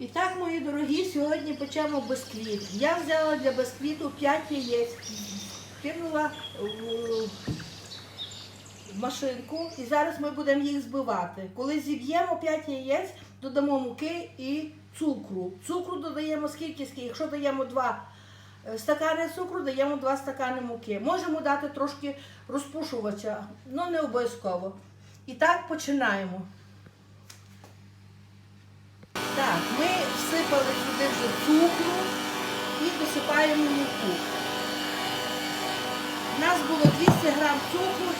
І так, мої дорогі, сьогодні печемо бисквіт. Я взяла для бисквіту 5 яєць, кинула в машинку і зараз ми будемо їх збивати. Коли зіб'ємо 5 яєць, додамо муки і цукру. Цукру додаємо скільки, скільки. Якщо даємо 2 стакани цукру, даємо 2 стакани муки. Можемо дати трошки розпушувача, але не обов'язково. І так починаємо. Так, ми всипали сюди вже цукру і досипаємо муку. У нас було 200 грам цукру,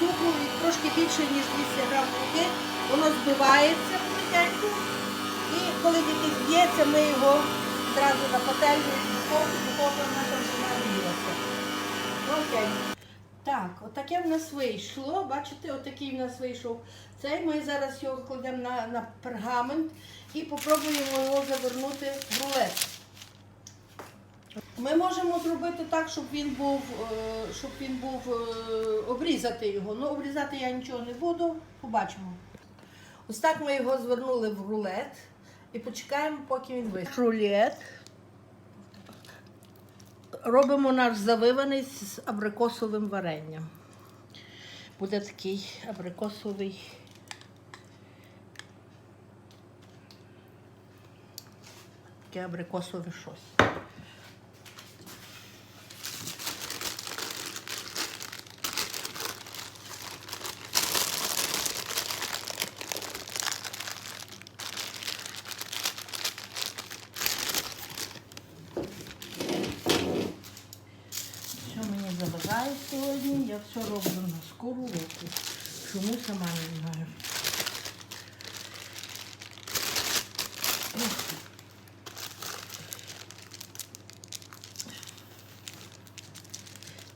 цукру трошки більше, ніж 200 грам муки. Воно збивається потихеньку. І коли тільки зб'ється, ми його одразу на пательню і духовку, духовка наша вже нагрілася. Окей. Так, отаке в нас вийшло. Бачите, отакий в нас вийшов. Цей ми зараз його кладемо на, на пергамент і попробуємо його завернути в рулет. Ми можемо зробити так, щоб він був, е, щоб він був е, обрізати його. Ну, обрізати я нічого не буду, побачимо. Ось так ми його звернули в рулет і почекаємо, поки він вийде. Рулет. Робимо наш завиваний з абрикосовим варенням. Буде такий абрикосовий. Таке абрикосове щось. Що мені заважає сьогодні? Я все роблю на скору руку. Чому сама не знаю.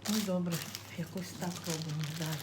Ну добре, якось так робимо далі.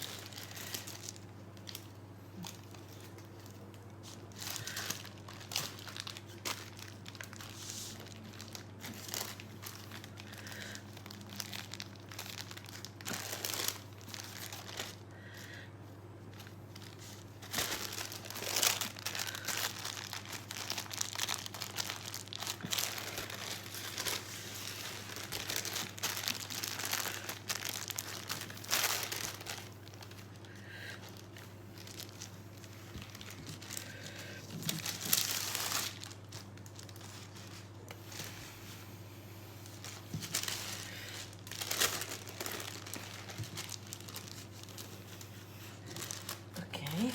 Окей.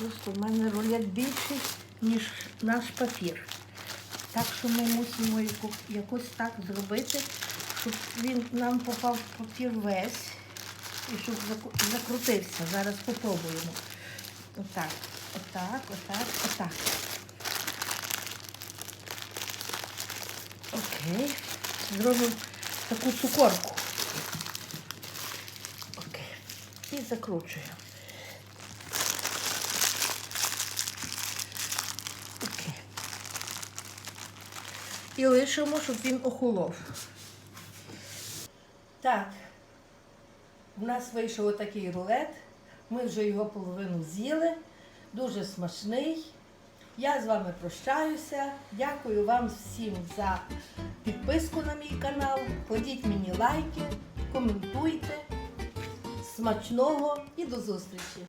Просто в мене рулет більший, ніж наш папір. Так що ми мусимо якось так зробити, щоб він нам попав в папір весь і щоб закрутився. Зараз спробуємо. Отак, отак, отак, отак. Окей. Зробимо таку цукорку. Окей. І закручуємо. І лишимо, щоб він охолов. Так, у нас вийшов отакий рулет. Ми вже його половину з'їли. Дуже смачний. Я з вами прощаюся. Дякую вам всім за підписку на мій канал. Кладіть мені лайки, коментуйте. Смачного і до зустрічі!